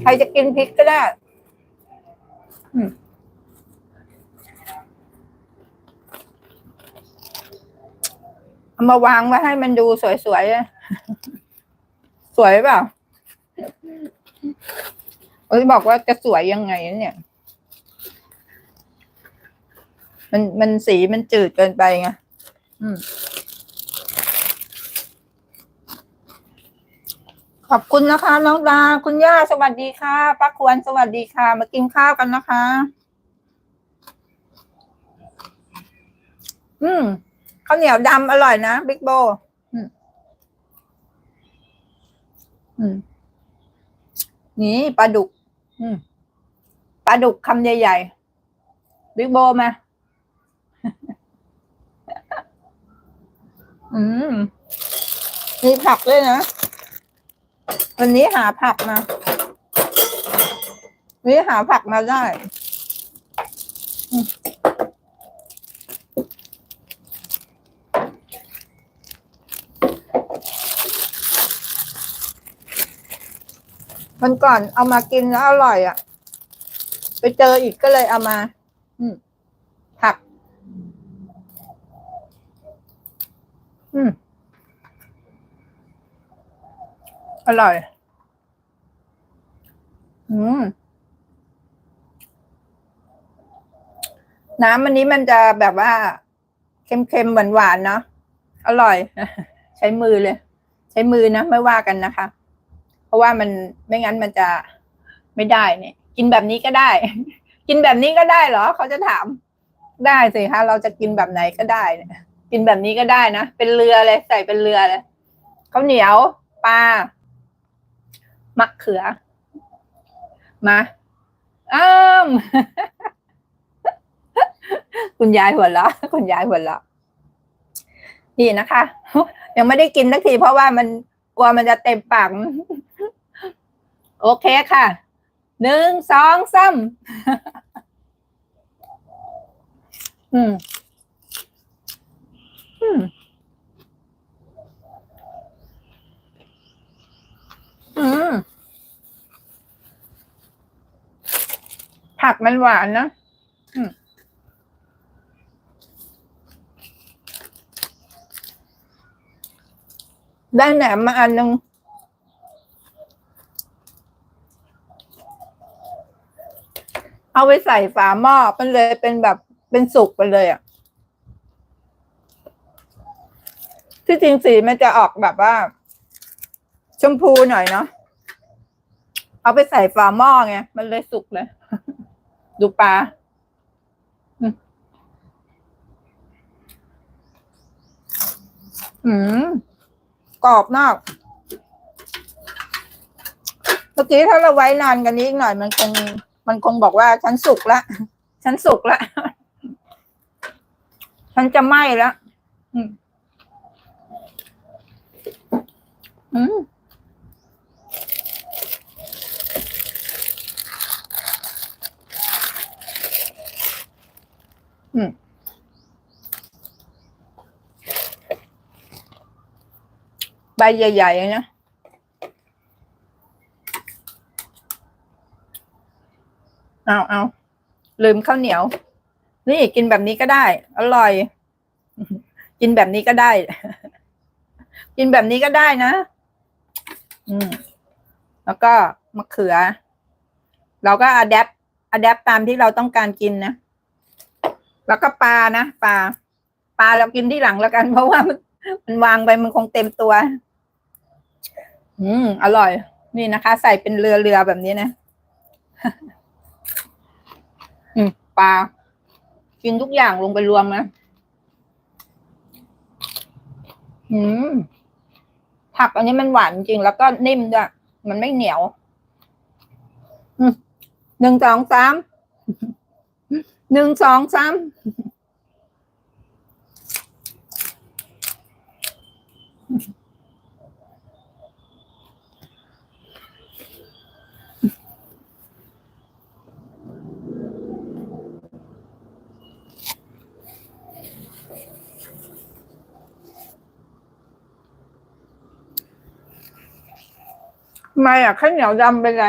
ใครจะกินพริกก็ได้มเอามาวางไว้ให้มันดูสวยๆ สวยเปล่าเอ้ยบอกว่าจะสวยยังไงเนี่ย มันมันสีมันจืดเกินไปไง อืม ขอบคุณนะคะ น้องดาคุณย่าสวัสดีค่ะป้าควรสวัสดีค่ะ มากินข้าวกันนะคะ อืมข้าวเหนียวดำอร่อยนะบิ๊กโบ อืมอืมนี่ปลาดุก อืมปลาดุกคำใหญ่ๆบิ๊กโบมา อืมมีผักด้วยนะ วันนี้หาผักมาวันนี้หาผักมาได้มวันก่อนเอามากินแล้วอร่อยอะ ไปเจออีกก็เลยเอามา อืมผัก อืม อร่อย อืม น้ำอันนี้มันจะแบบว่า เค็มๆหวานๆเนาะ อร่อย ใช้มือเลย ใช้มือนะไม่ว่ากันนะคะ เพราะว่ามันไม่งั้นมันจะไม่ได้เนี่ย กินแบบนี้ก็ได้ กินแบบนี้ก็ได้เหรอ เขาจะถาม ได้สิคะเราจะกินแบบไหนก็ได้เนี่ยกินแบบนี้ก็ได้นะ เป็นเรือเลย ใส่เป็นเรือเลยข้าวเหนียวปลา มะเขือ มาอ้ามคุณยายหัวเราะคุณยายหัวเราะนี่นะคะ ยังไม่ได้กินสักทีเพราะว่ามันกลัวมันจะเต็มปาก โอเคค่ะ หนึ่งสองสามอืม อืม อืม ผักมันหวานนะได้แหนมมาอันหนึ่งเอาไปใส่ฝาหม้อมันเลยเป็นแบบเป็นสุกไปเลยอะ ที่จริงสีมันจะออกแบบว่า ชมพูหน่อยเนาะ เอาไปใส่ฝาหม้อไง มันเลยสุกเลย ดูปลาอืมกรอบมากเมื่อกี้ถ้าเราไว้นานกันนี้อีกหน่อย มันคง มันคงบอกว่าฉันสุกละฉันสุกละฉันจะไหม้แล้วอืมอืม อืมใบใหญ่ๆนะเอาเอาลืมข้าวเหนียว นี่กินแบบนี้ก็ได้ อร่อย กินแบบนี้ก็ได้ กินแบบนี้ก็ได้นะ อืม แล้วก็มะเขือ เราก็อัดแอปอัดแอปตามที่เราต้องการกินนะ แล้วก็ปลานะปลาปลาเรากินที่หลังแล้วกัน เพราะว่ามันวางไปมันคงเต็มตัว อืม อร่อย นี่นะคะ ใส่เป็นเรือเรือแบบนี้นะ อืมปลากินทุกอย่างลงไปรวมนะอืมผักอันนี้มันหวานจริง แล้วก็นิ่มด้วย มันไม่เหนียว อืมหนึ่งสองสาม หนึ่งสองสามทำไมอะข้าวเหนียวดำเป็นไร